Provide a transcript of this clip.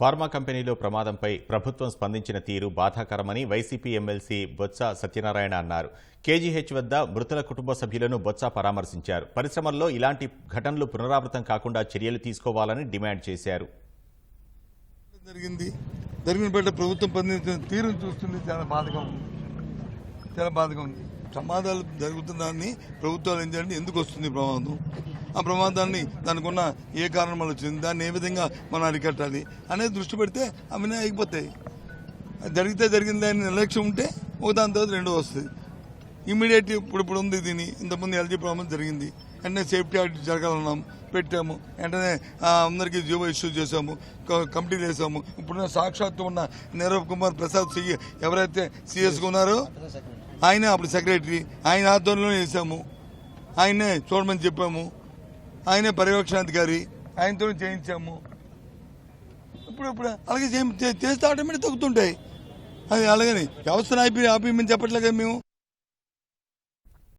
Pharma కంపెనీలో ప్రమాదంపై ప్రభుత్వం స్పందించిన తీరు బాధాకరమని వైసీపీ ఎమ్మెల్సీ బొత్స సత్యనారాయణ అన్నారు. కేజీహెచ్ వద్ద మృతుల కుటుంబ సభ్యులను బొత్స పరామర్శించారు. పరిశ్రమల్లో ఇలాంటి ఘటనలు పునరావృతం కాకుండా చర్యలు తీసుకోవాలని డిమాండ్ చేశారు. జరిగింది. జరిగిన ప్రభుత్వం పొందిన తీరును చూస్తుంది చాలా బాధగా ఉంది. చాలా బాధగా ఉంది. ప్రమాదాలు జరుగుతున్న దాన్ని ప్రభుత్వాలు ఏం చేయండి ఎందుకు వస్తుంది ప్రమాదం? ఆ ప్రమాదాన్ని దానికున్న ఏ కారణం వల్ల వచ్చింది దాన్ని ఏ విధంగా మనం అరికట్టాలి అనేది దృష్టి పెడితే అవన్నీ అయిపోతాయి అది జరిగితే జరిగింది అని నిర్లక్ష్యం ఉంటే ఒక దాని తర్వాత రెండో వస్తుంది. ఇమీడియట్ ఇప్పుడు ఇప్పుడు ఉంది దీని. ఇంతకుముందు ఎల్జీ ప్రాబ్లం జరిగింది. వెంటనే సేఫ్టీ ఆడిట్ జరగాలన్నాం పెట్టాము. వెంటనే అందరికీ జీవో ఇష్యూ చేసాము కమిటీలు వేసాము ఇప్పుడున్న సాక్షాత్తు ఉన్న నీరవ్ కుమార్ ప్రసాద్ సి ఎవరైతే సిఎస్గా ఉన్నారో ఆయనే అప్పుడు సెక్రటరీ. ఆయన ఆధ్వర్యంలో వేసాము ఆయనే చూడమని చెప్పాము. ఆయనే పర్యవేక్షణాధికారి ఆయనతో చేయించాము. ఇప్పుడు ఇప్పుడు అలాగే చేస్తే ఆటోమేటిక్ తగ్గుతుంటాయి. అది అలాగని. వ్యవస్థను ఆపి ఆపేయమని చెప్పట్లేదు మేము?